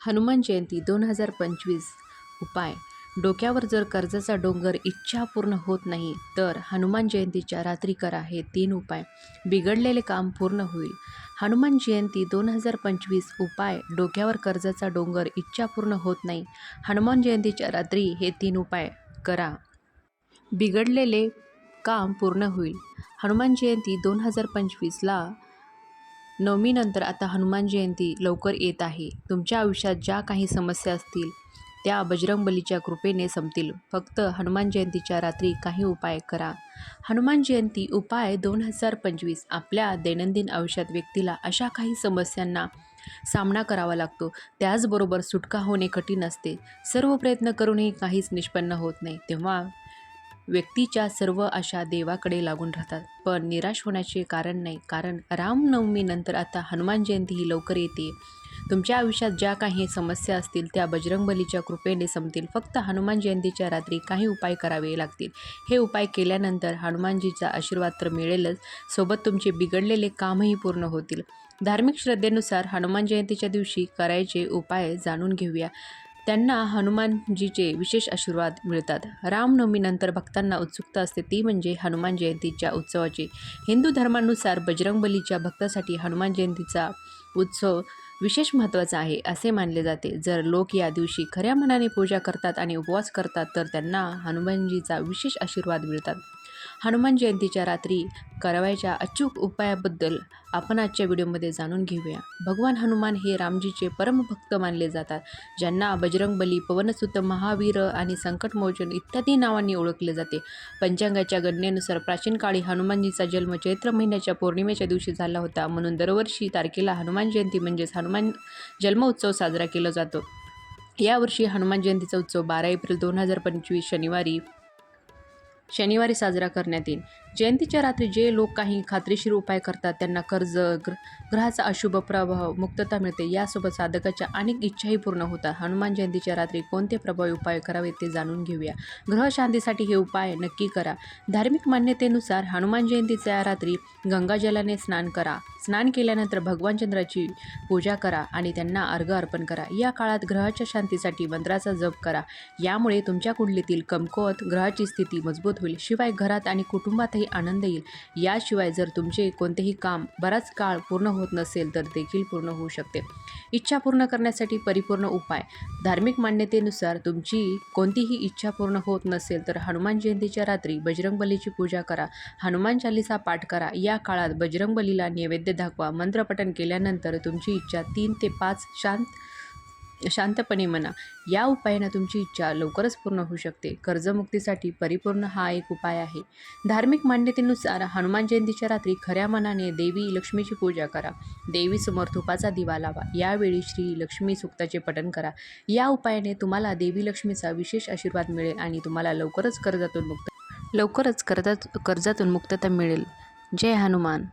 हनुमान जयंती दोन हजार पंचवीस. उपाय. डोक्यावर जर कर्जाचा डोंगर इच्छा पूर्ण होत नाही तर हनुमान जयंतीच्या रात्री करा हे तीन उपाय. बिघडलेले काम पूर्ण होईल. हनुमान जयंती दोन हजार पंचवीस उपाय. डोक्यावर कर्जाचा डोंगर इच्छा पूर्ण होत नाही हनुमान जयंतीच्या रात्री हे तीन उपाय करा. बिघडलेले काम पूर्ण होईल. हनुमान जयंती दोन हजार पंचवीसला नवमीनंतर आता हनुमान जयंती लवकर येत आहे. तुमच्या आयुष्यात ज्या काही समस्या असतील त्या बजरंगबलीच्या कृपेने संपतील. फक्त हनुमान जयंतीच्या रात्री काही उपाय करा. हनुमान जयंती उपाय दोन हजार पंचवीस. आपल्या दैनंदिन आयुष्यात व्यक्तीला अशा काही समस्यांना सामना करावा लागतो. त्याचबरोबर सुटका होणे कठीण असते. सर्व प्रयत्न करूनही काहीच निष्पन्न होत नाही. तेव्हा व्यक्तीच्या सर्व आशा देवाकडे लागून राहतात. पण निराश होण्याचे कारण नाही कारण रामनवमीनंतर आता हनुमान जयंती ही लवकर येते. तुमच्या आयुष्यात ज्या काही समस्या असतील त्या बजरंगबलीच्या कृपेने संपतील. फक्त हनुमान जयंतीच्या रात्री काही उपाय करावे लागतील. हे उपाय केल्यानंतर हनुमानजीचा आशीर्वाद तर मिळेलच. सोबत तुमचे बिघडलेले कामही पूर्ण होतील. धार्मिक श्रद्धेनुसार हनुमान जयंतीच्या दिवशी करायचे उपाय जाणून घेऊया. त्यांना हनुमानजीचे विशेष आशीर्वाद मिळतात. रामनवमीनंतर भक्तांना उत्सुकता असते. ती म्हणजे हनुमान जयंतीच्या उत्सवाची. हिंदू धर्मानुसार बजरंगबलीच्या भक्तासाठी हनुमान जयंतीचा उत्सव विशेष महत्त्वाचा आहे असे मानले जाते. जर लोक या दिवशी खऱ्या मनाने पूजा करतात आणि उपवास करतात तर त्यांना हनुमानजीचा विशेष आशीर्वाद मिळतात. हनुमान जयंतीच्या रात्री करावयाच्या अचूक उपायाबद्दल आपण आजच्या व्हिडिओमध्ये जाणून घेऊया. भगवान हनुमान हे रामजीचे परमभक्त मानले जातात ज्यांना बजरंगबली पवनसुत महावीर आणि संकटमोचन इत्यादी नावांनी ओळखले जाते. पंचांगाच्या गणनेनुसार प्राचीन काळी हनुमानजीचा जन्म चैत्र महिन्याच्या पौर्णिमेच्या दिवशी झाला होता. म्हणून दरवर्षी तारखेला हनुमान जयंती म्हणजेच हनुमान जन्मोत्सव साजरा केला जातो. यावर्षी हनुमान जयंतीचा उत्सव बारा एप्रिल दोन हजार पंचवीस शनिवारी शनिवारी साजरा करण्यात येईल. जयंतीच्या रात्री जे लोक काही खात्रीशीर उपाय करतात त्यांना कर्ज ग्र ग्रहाचा अशुभ प्रभाव मुक्तता मिळते यासोबत साधकाच्या अनेक इच्छाही पूर्ण होतात. हनुमान जयंतीच्या रात्री कोणते प्रभावी उपाय करावेत ते जाणून घेऊया. ग्रह शांतीसाठी हे उपाय नक्की करा. धार्मिक मान्यतेनुसार हनुमान जयंतीच्या रात्री गंगाजलाने स्नान करा. स्नान केल्यानंतर भगवान चंद्राची पूजा करा आणि त्यांना अर्घ अर्पण करा. या काळात ग्रहाच्या शांतीसाठी मंत्राचा जप करा. यामुळे तुमच्या कुंडलीतील कमकुवत ग्रहाची स्थिती मजबूत होईल. शिवाय घरात आणि कुटुंबातही आनंद येईल. याशिवाय जर तुमचे कोणतेही काम बराच काळ पूर्ण होत नसेल तर देखील पूर्ण होऊ शकते. इच्छा पूर्ण करण्यासाठी परिपूर्ण उपाय. धार्मिक मान्यतेनुसार तुमची कोणतीही इच्छा पूर्ण होत नसेल तर हनुमान जयंतीच्या रात्री बजरंगबलीची पूजा करा. हनुमान चालिसा पाठ करा. या काळात बजरंगबलीला नैवेद्य दाखवा. मंत्रपठण केल्यानंतर तुमची इच्छा तीन ते पाच शांत शांतपणे म्हणा. या उपायानं तुमची इच्छा लवकरच पूर्ण होऊ शकते. कर्जमुक्तीसाठी परिपूर्ण हा एक उपाय आहे. धार्मिक मान्यतेनुसार हनुमान जयंतीच्या रात्री खऱ्या मनाने देवी लक्ष्मीची पूजा करा. देवीसमोर तुपाचा दिवा लावा. यावेळी श्री लक्ष्मी सुक्ताचे पठन करा. या उपायाने तुम्हाला देवी लक्ष्मीचा विशेष आशीर्वाद मिळेल आणि तुम्हाला लवकरच कर्जातून मुक्त लवकरच कर्जात कर्जातून मुक्तता मिळेल. जय हनुमान.